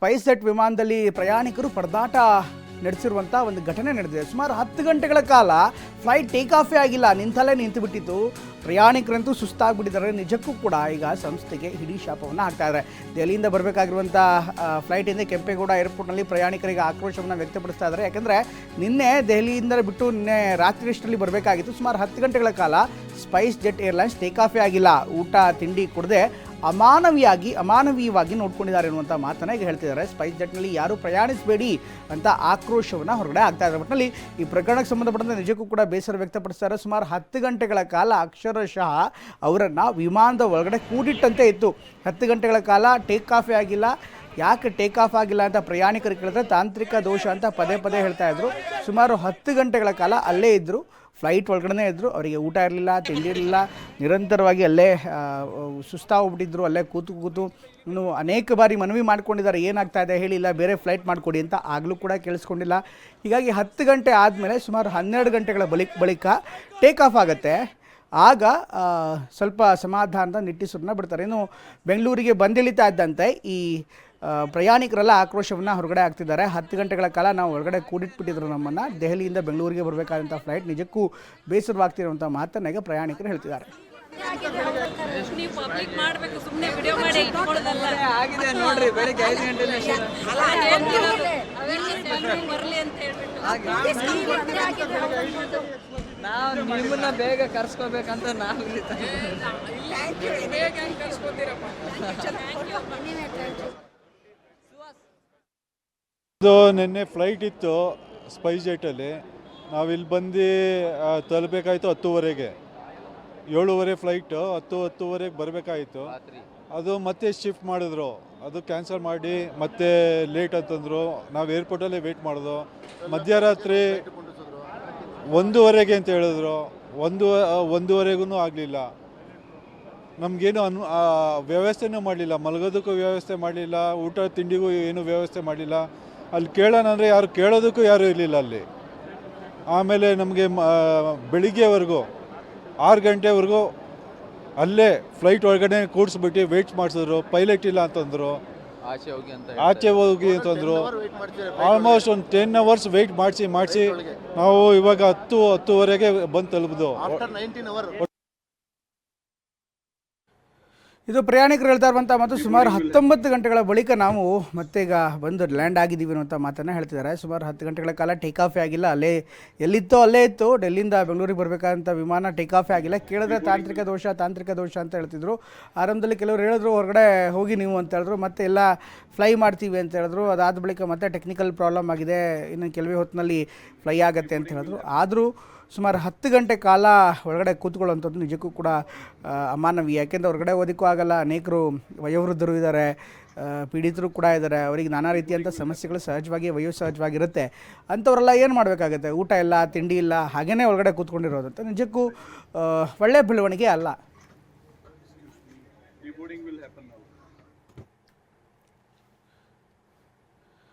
Spice jet ವಿಮಾನದಲ್ಲಿ ಪ್ರಯಾಣಿಕರು ಪರದಾಟ ನಡೆಸಿರುವಂಥ ಒಂದು ಘಟನೆ ನಡೆದಿದೆ. ಸುಮಾರು ಹತ್ತು ಗಂಟೆಗಳ ಕಾಲ ಫ್ಲೈಟ್ ಟೇಕ್ ಆಫೇ ಆಗಿಲ್ಲ, ನಿಂತಲ್ಲೇ ನಿಂತು ಬಿಟ್ಟಿತ್ತು ಪ್ರಯಾಣಿಕರಂತೂ ಸುಸ್ತಾಗ್ಬಿಟ್ಟಿದ್ದಾರೆ. ನಿಜಕ್ಕೂ ಕೂಡ ಈಗ ಸಂಸ್ಥೆಗೆ ಹಿಡಿ ಶಾಪವನ್ನು ಹಾಕ್ತಾ ಇದ್ದಾರೆ. ದೆಹಲಿಯಿಂದ ಬರಬೇಕಾಗಿರುವಂಥ ಫ್ಲೈಟಿಂದ ಕೆಂಪೇಗೌಡ ಏರ್ಪೋರ್ಟ್ನಲ್ಲಿ ಪ್ರಯಾಣಿಕರಿಗೆ ಆಕ್ರೋಶವನ್ನು ವ್ಯಕ್ತಪಡಿಸ್ತಾ ಇದ್ದಾರೆ. ಯಾಕಂದರೆ ನಿನ್ನೆ ದೆಹಲಿಯಿಂದ ಬಿಟ್ಟು ನಿನ್ನೆ ರಾತ್ರಿ ಅಷ್ಟರಲ್ಲಿ ಬರಬೇಕಾಗಿತ್ತು. ಸುಮಾರು ಹತ್ತು ಗಂಟೆಗಳ ಕಾಲ ಸ್ಪೈಸ್ ಜೆಟ್ ಏರ್ಲೈನ್ಸ್ ಟೇಕ್ ಆಫೇ ಆಗಿಲ್ಲ. ಊಟ, ತಿಂಡಿ ಕೊಡದೆ ಅಮಾನವಿಯಾಗಿ, ಅಮಾನವೀಯವಾಗಿ ನೋಡ್ಕೊಂಡಿದ್ದಾರೆ ಅನ್ನುವಂಥ ಮಾತನ್ನ ಈಗ ಹೇಳ್ತಿದ್ದಾರೆ. ಸ್ಪೈಸ್ ಜೆಟ್ನಲ್ಲಿ ಯಾರೂ ಪ್ರಯಾಣಿಸಬೇಡಿ ಅಂತ ಆಕ್ರೋಶವನ್ನು ಹೊರಗಡೆ ಆಗ್ತಾ ಇದ್ದಾರೆ. ಒಟ್ಟಿನಲ್ಲಿ ಈ ಪ್ರಕರಣಕ್ಕೆ ಸಂಬಂಧಪಟ್ಟಂತೆ ನಿಜಕ್ಕೂ ಕೂಡ ಬೇಸರ ವ್ಯಕ್ತಪಡಿಸ್ತಾರೆ. ಸುಮಾರು ಹತ್ತು ಗಂಟೆಗಳ ಕಾಲ ಅಕ್ಷರಶಃ ಅವರನ್ನು ವಿಮಾನದ ಒಳಗಡೆ ಕೂಡಿಟ್ಟಂತೆ ಇತ್ತು. ಹತ್ತು ಗಂಟೆಗಳ ಕಾಲ ಟೇಕ್ ಆಫೇ ಆಗಿಲ್ಲ. ಯಾಕೆ ಟೇಕ್ ಆಫ್ ಆಗಿಲ್ಲ ಅಂತ ಪ್ರಯಾಣಿಕರು ಕೇಳಿದ್ರೆ ತಾಂತ್ರಿಕ ದೋಷ ಅಂತ ಪದೇ ಪದೇ ಹೇಳ್ತಾ ಇದ್ರು. ಸುಮಾರು ಹತ್ತು ಗಂಟೆಗಳ ಕಾಲ ಅಲ್ಲೇ ಇದ್ದರು ಫ್ಲೈಟ್ ಒಳಗಡೆ ಇದ್ದರು ಅವರಿಗೆ ಊಟ ಇರಲಿಲ್ಲ, ತಿಂಡಿ ಇರಲಿಲ್ಲ. ನಿರಂತರವಾಗಿ ಅಲ್ಲೇ ಸುಸ್ತಾಗ್ಬಿಟ್ಟಿದ್ರು. ಅಲ್ಲೇ ಕೂತು ಕೂತು ಇನ್ನು ಅನೇಕ ಬಾರಿ ಮನವಿ ಮಾಡ್ಕೊಂಡಿದ್ದಾರೆ. ಏನಾಗ್ತಾ ಇದೆ ಹೇಳಿಲ್ಲ ಬೇರೆ ಫ್ಲೈಟ್ ಮಾಡಿಕೊಡಿ ಅಂತ ಆಗಲೂ ಕೂಡ ಕೇಳಿಸ್ಕೊಂಡಿಲ್ಲ. ಹೀಗಾಗಿ ಹತ್ತು ಗಂಟೆ ಆದಮೇಲೆ ಸುಮಾರು ಹನ್ನೆರಡು ಗಂಟೆಗಳ ಬಳಿಕ ಬಳಿಕ ಟೇಕ್ ಆಫ್ ಆಗುತ್ತೆ. ಆಗ ಸ್ವಲ್ಪ ಸಮಾಧಾನದ ನಿಟ್ಟಿಸನ್ನ ಬಿಡ್ತಾರೆ. ಇನ್ನು ಬೆಂಗಳೂರಿಗೆ ಬಂದಿಳಿತಾ ಇದ್ದಂತೆ ಈ ಪ್ರಯಾಣಿಕರೆಲ್ಲ ಆಕ್ರೋಶವನ್ನು ಹೊರಗಡೆ ಆಗ್ತಿದ್ದಾರೆ ಹತ್ತು ಗಂಟೆಗಳ ಕಾಲ ನಾವು ಹೊರಗಡೆ ಕೂಡಿಟ್ಬಿಟ್ಟಿದ್ರು ನಮ್ಮನ್ನು. ದೆಹಲಿಯಿಂದ ಬೆಂಗಳೂರಿಗೆ ಬರಬೇಕಾದಂಥ ಫ್ಲೈಟ್ ನಿಜಕ್ಕೂ ಬೇಸರವಾಗ್ತಿರುವಂಥ ಮಾತನ್ನು ಈಗ ಪ್ರಯಾಣಿಕರು ಹೇಳ್ತಿದ್ದಾರೆ. ನೀವು ಪಬ್ಲಿಕ್ ಮಾಡಬೇಕು ಸುಮ್ಮನೆ ವಿಡಿಯೋ ಇದು ನಿನ್ನೆ ಫ್ಲೈಟ್ ಇತ್ತು ಸ್ಪೈಸ್ ಜೆಟಲ್ಲಿ ನಾವಿಲ್ಲಿ ಬಂದು ತಲುಬೇಕಾಯಿತು ತಲುಪಬೇಕಾಯ್ತು ಹತ್ತುವರೆಗೆ. ಏಳುವರೆ ಫ್ಲೈಟು ಹತ್ತು ಹತ್ತುವರೆಗೆ ಬರಬೇಕಾಯಿತು. ಅದು ಮತ್ತೆ ಶಿಫ್ಟ್ ಮಾಡಿದ್ರು. ಅದು ಕ್ಯಾನ್ಸಲ್ ಮಾಡಿ ಮತ್ತೆ ಲೇಟ್ ಅಂತಂದರು. ನಾವು ಏರ್ಪೋರ್ಟಲ್ಲೇ ವೆಯ್ಟ್ ಮಾಡಿದ್ರು ಮಧ್ಯರಾತ್ರಿ ಒಂದೂವರೆಗೆ ಅಂತ ಹೇಳಿದ್ರು. ಒಂದು ಒಂದೂವರೆಗೂ ಆಗಲಿಲ್ಲ. ನಮಗೇನು ಅನ್ ವ್ಯವಸ್ಥೆನೂ ಮಾಡಲಿಲ್ಲ. ಮಲಗೋದಕ್ಕೂ ವ್ಯವಸ್ಥೆ ಮಾಡಲಿಲ್ಲ. ಊಟ ತಿಂಡಿಗೂ ಏನು ವ್ಯವಸ್ಥೆ ಮಾಡಲಿಲ್ಲ. ಅಲ್ಲಿ ಕೇಳೋಣ ಅಂದರೆ ಯಾರು ಕೇಳೋದಕ್ಕೂ ಯಾರೂ ಇರಲಿಲ್ಲ ಅಲ್ಲಿ. ಆಮೇಲೆ ನಮಗೆ ಬೆಳಿಗ್ಗೆವರೆಗೂ ಆರು ಗಂಟೆವರೆಗೂ ಅಲ್ಲೇ ಫ್ಲೈಟ್ ಒಳಗಡೆ ಕೂಡಿಸ್ಬಿಟ್ಟು ವೆಯ್ಟ್ ಮಾಡಿಸಿದ್ರು. ಪೈಲಟ್ ಇಲ್ಲ ಅಂತಂದರು ಆಚೆ ಹೋಗಿ ಅಂತ ಆಚೆ ಹೋಗಿ ಅಂತಂದರು ಆಲ್ಮೋಸ್ಟ್ ಒಂದು ಟೆನ್ ಅವರ್ಸ್ ವೆಯ್ಟ್ ಮಾಡಿಸಿ ಮಾಡಿಸಿ. ನಾವು ಇವಾಗ ಹತ್ತು ಹತ್ತುವರೆಗೆ ಬಂದು ತಲುಪಿದ್ವು ಇದು ಪ್ರಯಾಣಿಕರು ಹೇಳ್ತಾ ಇರುವಂಥ ಮತ್ತು ಸುಮಾರು ಹತ್ತೊಂಬತ್ತು ಗಂಟೆಗಳ ಬಳಿಕ ನಾವು ಮತ್ತೆ ಈಗ ಬಂದು ಲ್ಯಾಂಡ್ ಆಗಿದ್ದೀವಿ ಅನ್ನುವಂಥ ಮಾತನ್ನು ಹೇಳ್ತಿದ್ದಾರೆ. ಸುಮಾರು ಹತ್ತು ಗಂಟೆಗಳ ಕಾಲ ಟೇಕ್ ಆಫೇ ಆಗಿಲ್ಲ. ಅಲ್ಲೇ ಎಲ್ಲಿತ್ತೋ ಅಲ್ಲೇ ಇತ್ತು. ಡೆಲ್ಲಿಯಿಂದ ಬೆಂಗಳೂರಿಗೆ ಬರಬೇಕಾದಂಥ ವಿಮಾನ ಟೇಕ್ ಆಫೇ ಆಗಿಲ್ಲ. ಕೇಳಿದ್ರೆ ತಾಂತ್ರಿಕ ದೋಷ ತಾಂತ್ರಿಕ ದೋಷ ಅಂತ ಹೇಳ್ತಿದ್ರು. ಆರಂಭದಲ್ಲಿ ಕೆಲವರು ಹೇಳಿದ್ರು, ಹೊರಗಡೆ ಹೋಗಿ ನೀವು ಅಂತ ಹೇಳಿದ್ರು. ಮತ್ತೆ ಎಲ್ಲ ಫ್ಲೈ ಮಾಡ್ತೀವಿ ಅಂತ ಹೇಳಿದ್ರು. ಅದಾದ ಬಳಿಕ ಮತ್ತೆ ಟೆಕ್ನಿಕಲ್ ಪ್ರಾಬ್ಲಮ್ ಆಗಿದೆ. ಇನ್ನು ಕೆಲವೇ ಹೊತ್ತಿನಲ್ಲಿ ಫ್ಲೈ ಆಗುತ್ತೆ ಅಂತ ಹೇಳಿದ್ರು. ಆದರೂ ಸುಮಾರು ಹತ್ತು ಗಂಟೆ ಕಾಲ ಒಳಗಡೆ ಕೂತ್ಕೊಳ್ಳೋವಂಥದ್ದು ನಿಜಕ್ಕೂ ಕೂಡ ಅಮಾನವೀಯ ಯಾಕೆಂದರೆ ಹೊರಗಡೆ ಓದಿಕ್ಕೂ ಆಗಲ್ಲ ಅನೇಕರು ವಯೋವೃದ್ಧರು ಇದ್ದಾರೆ ಪೀಡಿತರು ಕೂಡ ಇದ್ದಾರೆ ಅವರಿಗೆ ನಾನಾ ರೀತಿಯಂಥ ಸಮಸ್ಯೆಗಳು ಸಹಜವಾಗಿ ವಯೋ ಸಹಜವಾಗಿರುತ್ತೆ ಅಂಥವರೆಲ್ಲ ಏನು ಮಾಡಬೇಕಾಗುತ್ತೆ ಊಟ ಇಲ್ಲ ತಿಂಡಿ ಇಲ್ಲ ಹಾಗೇ ಒಳಗಡೆ ಕೂತ್ಕೊಂಡಿರೋದು ಅಂತ ನಿಜಕ್ಕೂ ಒಳ್ಳೆಯ ಬೆಳವಣಿಗೆ ಅಲ್ಲ